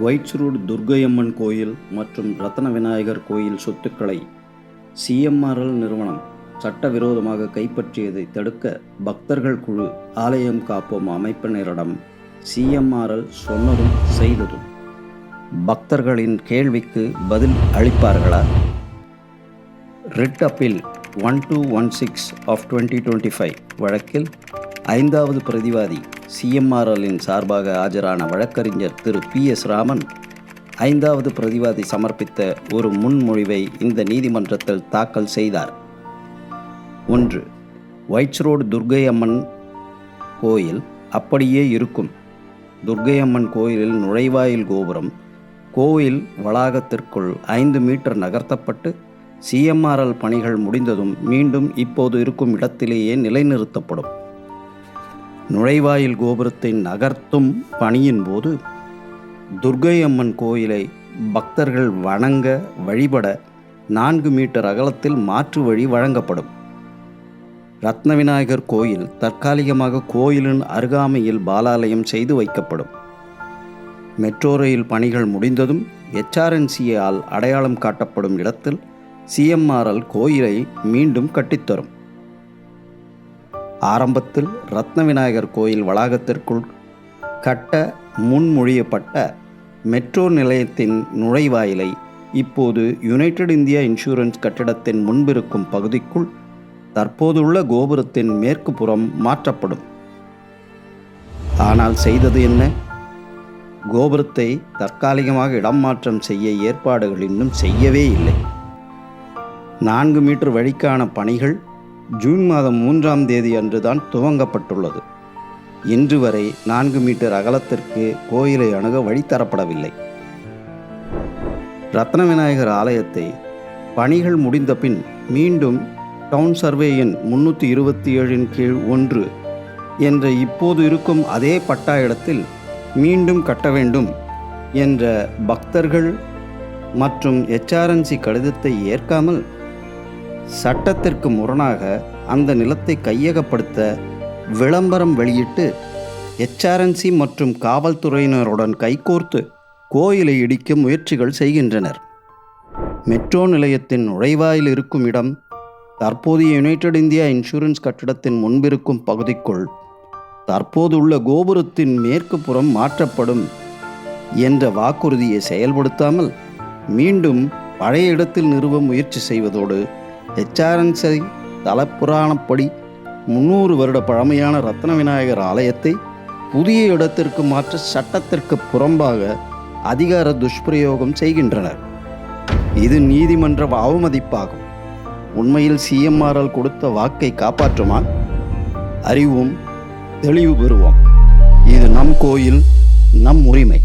Whites Durgaiyamman Durgaiamman கோயில் மற்றும் ரத்ன விநாயகர் கோயில் சொத்துக்களை சிஎம்ஆர்எல் நிறுவனம் சட்டவிரோதமாக கைப்பற்றியதை தடுக்க பக்தர்கள் குழு ஆலயம் காப்போம் அமைப்பினரிடம் சிஎம்ஆர்எல் சொன்னதும் செய்ததும். பக்தர்களின் கேள்விக்கு பதில் அளிப்பார்களா? Writ appeal one two one six of twenty twenty five வழக்கில் ஐந்தாவது பிரதிவாதி சிஎம்ஆர்எல்லின் சார்பாக ஆஜரான வழக்கறிஞர் திரு பி எஸ் ராமன் ஐந்தாவது பிரதிவாதி சமர்ப்பித்த ஒரு முன்மொழிவை இந்த நீதிமன்றத்தில் தாக்கல் செய்தார். ஒன்று ஒயிட்ஸ் துர்கையம்மன் துர்க்கை அம்மன் கோயில் அப்படியே இருக்கும். துர்க்கை அம்மன் கோயிலில் நுழைவாயில் கோபுரம் கோயில் வளாகத்திற்குள் ஐந்து மீட்டர் நகர்த்தப்பட்டு சிஎம்ஆர்எல் பணிகள் முடிந்ததும் மீண்டும் இப்போது இருக்கும் இடத்திலேயே நிலைநிறுத்தப்படும். நுழைவாயில் கோபுரத்தை நகர்த்தும் பணியின் போது துர்க்கை அம்மன் கோயிலை பக்தர்கள் வணங்க வழிபட நான்கு மீட்டர் அகலத்தில் மாற்று வழி வழங்கப்படும். ரத்ன விநாயகர் கோயில் தற்காலிகமாக கோயிலின் அருகாமையில் பாலாலயம் செய்து வைக்கப்படும். மெட்ரோ ரயில் பணிகள் முடிந்ததும் எச்ஆர்என்சியால் அடையாளம் காட்டப்படும் இடத்தில் சிஎம்ஆர்எல் கோயிலை மீண்டும் கட்டித்தரும். ஆரம்பத்தில் ரத்ன விநாயகர் கோயில் வளாகத்திற்குள் கட்ட முன்மொழியப்பட்ட மெட்ரோ நிலையத்தின் நுழைவாயிலை இப்போது யுனைடெட் இந்தியா இன்சூரன்ஸ் கட்டிடத்தின் முன்பிருக்கும் பகுதிக்குள் தற்போதுள்ள கோபுரத்தின் மேற்கு புறம் மாற்றப்படும். ஆனால் செய்தது என்ன? கோபுரத்தை தற்காலிகமாக இடம் மாற்றம் செய்ய ஏற்பாடுகள் இன்னும் செய்யவே இல்லை. நான்கு மீட்டர் வழிக்கான பணிகள் ஜூன் மாதம் மூன்றாம் தேதி அன்றுதான் துவங்கப்பட்டுள்ளது. இன்று வரை நான்கு மீட்டர் அகலத்திற்கு கோயிலை அணுக வழி தரப்படவில்லை. ரத்ன விநாயகர் ஆலயத்தை பணிகள் முடிந்த பின் மீண்டும் டவுன் சர்வே எண் முன்னூற்றி இருபத்தி ஏழின் கீழ் ஒன்று என்ற இப்போது இருக்கும் அதே பட்டா இடத்தில் மீண்டும் கட்ட வேண்டும் என்ற பக்தர்கள் மற்றும் எச்ஆர்என்சி கடிதத்தை ஏற்காமல் சட்டத்திற்கு முரணாக அந்த நிலத்தை கையகப்படுத்த விளம்பரம் வெளியிட்டு எச்ஆர்என்சி மற்றும் காவல்துறையினருடன் கைகோர்த்து கோயிலை இடிக்க முயற்சிகள் செய்கின்றனர். மெட்ரோ நிலையத்தின் நுழைவாயில் இருக்கும் இடம் தற்போதைய யுனைடெட் இந்தியா இன்சூரன்ஸ் கட்டிடத்தின் முன்பிருக்கும் பகுதிக்குள் தற்போதுள்ள கோபுரத்தின் மேற்கு புறம் மாற்றப்படும் என்ற வாக்குறுதியை செயல்படுத்தாமல் மீண்டும் பழைய இடத்தில் நிறுவ முயற்சி செய்வதோடு எச்ஆர்என்சி தலப்புராணப்படி முன்னூறு வருட பழமையான ரத்ன விநாயகர் ஆலயத்தை புதிய இடத்திற்கு மாற்ற சட்டத்திற்கு புறம்பாக அதிகார துஷ்பிரயோகம் செய்கின்றனர். இது நீதிமன்ற அவமதிப்பாகும். உண்மையில் சிஎம்ஆர்எல் கொடுத்த வாக்கை காப்பாற்றுமா அறிவும் தெளிவு பெறுவோம். இது நம் கோயில் நம் உரிமை.